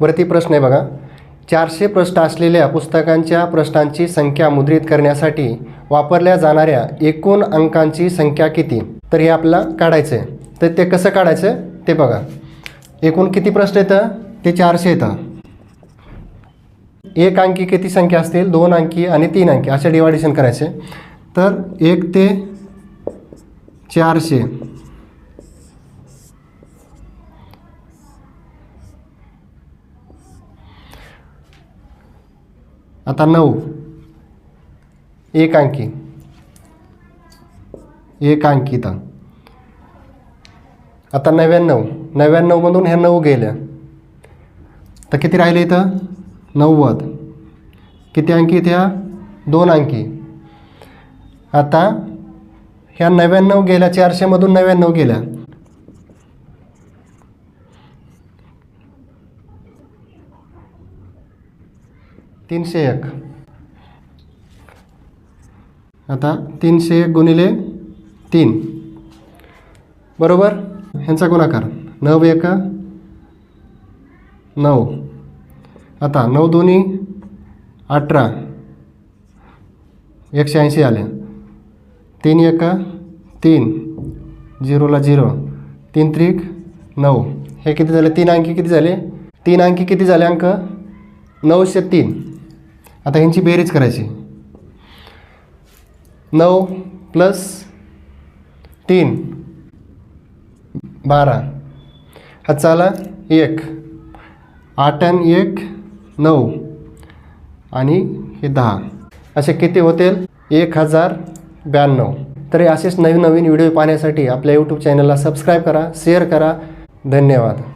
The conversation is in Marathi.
वरती प्रश्न आहे बघा. चारशे पृष्ठ असलेल्या पुस्तकांच्या पृष्ठांची संख्या मुद्रित करण्यासाठी वापरल्या जाणाऱ्या एकूण अंकांची संख्या किती? तर हे आपल्याला काढायचं आहे तर ते कसं काढायचं? ते बघा. एकूण किती प्रश्न येतं ते चारशे येतं एक अंकी किती संख्या असतील? दोन अंकी आणि तीन अंकी. असे डिवायडेशन करायचे. तर एक ते चारशे. आता नऊ. एक अंकी. एक अंकी तर आता नव्याण्णव. नव्याण्णवमधून ह्या नऊ गेल्या. तर किती राहिले इथं? नव्वद. किती अंकी त्या दोन अंकी. आता ह्या नव्याण्णव गेल्या चारशेमधून नव्याण्णव गेल्या. तीनशे एक. आता तीनशे एक गुणिले तीन. बरोबर? ह्यांचा गुणाकार. नऊ एक नऊ. आता नऊ दोन्ही अठरा. एकशे ऐंशी आले. तीन एक तीन. झिरोला झिरो. तीन त्रिक नऊ. हे किती झाले? तीन अंकी किती झाले? तीन अंकी किती झाले अंक? नऊशे तीन. आता ह्यांची बेरीज करायची. नऊ प्लस तीन बारा. हा चाला एक. आठ आणि एक नऊ. आणि हे दहा. असे किती होतील? एक हजार ब्याण्णव. तर हे असेच नवीन नवीन व्हिडिओ पाहण्यासाठी आपल्या यूट्यूब चॅनलला सबस्क्राईब करा शेअर करा. धन्यवाद.